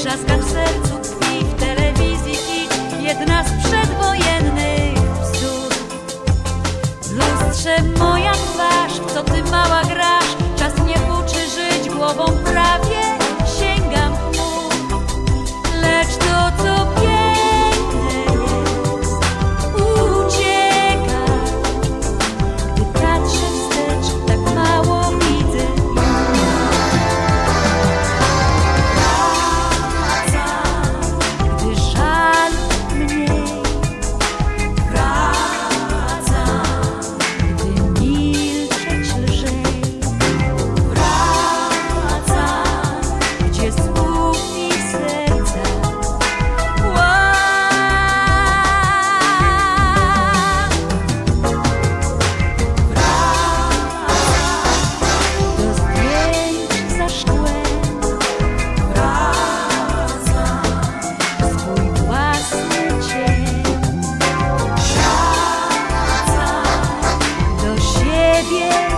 trzaskach sercu i w telewizji hit Jedna z przedwojennych bzdur. W lustrze moja twarz, co ty mała pies.